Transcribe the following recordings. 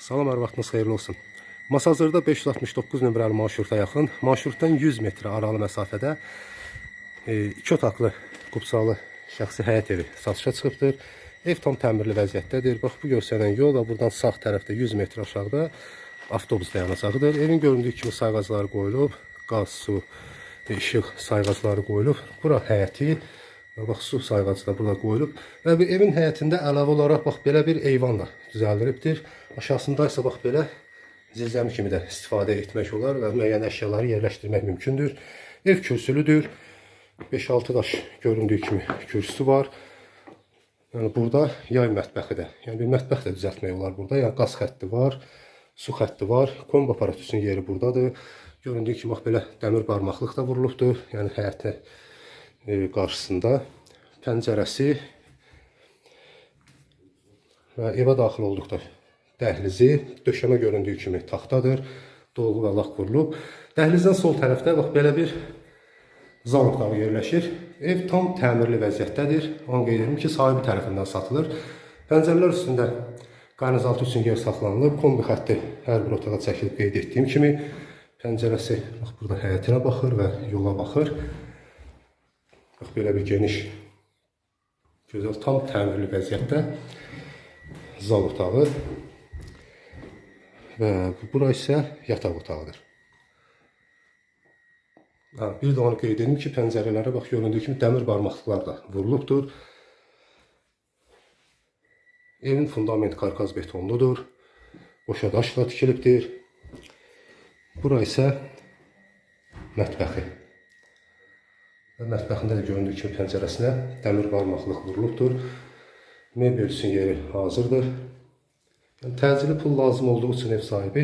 Salam, hər vaxtınız xeyirli olsun. Masazırda 569 nömrəli marşruta yaxın, marşrutdan 100 metr aralı məsafədə e, iki otaqlı qubsalı şəxsi həyət evi satışa çıxıbdır. Ev tam təmirli vəziyyətdədir. Bax bu göstərən yol və buradan sağ tərəfdə 100 metr aşağıda avtobus dayanacağıdır. Evin göründüyü kimi sayğacları qoyulub, qaz, su, işıq sayğacları qoyulub. Bura həyəti, və bax su sayğacı da burada qoyulub və bu evin həyətində əlavə olaraq bax belə bir eyvan da düzəldilibdir. Aşağısında isə bax belə zilzəmi kimi də istifadə etmək olar və müəyyən əşyaları yerləşdirmək mümkündür. Ev kürsülüdür. 5-6 daş göründüyü kimi kürsüsü var. Yəni burada yay mətbəxi də, yəni bir mətbəx də düzəltmək olar burada. Yəni qaz xətti var, su xətti var. Kombi aparatüsünün yeri burdadır. Göründüyü kimi bax belə dəmir barmaqlıq da vurulubdur. Yəni həyətə e, qarşısında pəncərəsi və evə daxil olduqda dəhlizi döşəmə göründüyü kimi taxtadır. Dolğu və lak vurulub. Dəhlizdən sol tərəfdə bax belə bir zal otağı yerləşir. Ev tam təmirli vəziyyətdədir. Onu qeyd edim ki, sahibi tərəfindən satılır. Pəncərələr üstündə qaynazaltı üçün yer saxlanılıb. Kombi xətti hər bir otağa çəkilib qeyd etdiyim kimi. Pəncərəsi bax burada həyətinə baxır və yola baxır. Bax belə bir geniş, gözəl, tam təmirli vəziyyətdə zal otağı və bura isə yataq otağıdır. Ha, bir də onu qeyd edim ki, pəncərələrə bax göründüyü kimi dəmir barmaqlıqlar da vurulubdur. Evin fundament karkaz betonludur. Boşa daşla tikilibdir. Bura isə mətbəxi. Və mətbəxində də göründüyü kimi pəncərəsinə dəmir barmaqlıq vurulubdur. Mebel üçün yeri hazırdır. Yəni, təcili pul lazım olduğu üçün ev sahibi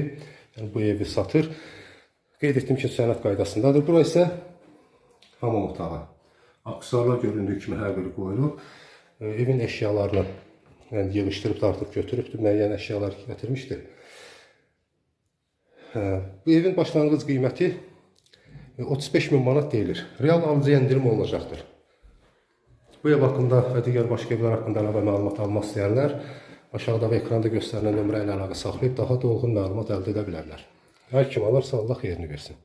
yəni, bu evi satır. Qeyd etdim ki, sənəd qaydasındadır. Bura isə hamam otağı. Aksesuarlar göründüyü kimi hər biri qoyulub. E, Evin əşyalarını yəni, yığışdırıb dartıb götürübdür. Müəyyən əşyalar gətirmişdir. Hə, bu evin başlanğıc qiyməti 35 min manat deyilir. Real alıcıya endirim olunacaqdır. Bu ev haqqında və digər başqa evlər haqqında əlavə məlumat almaq istəyənlər aşağıda və ekranda göstərilən nömrə ilə əlaqə saxlayıb daha dolğun məlumat əldə edə bilərlər. Hər kim alırsa Allah xeyrini versin.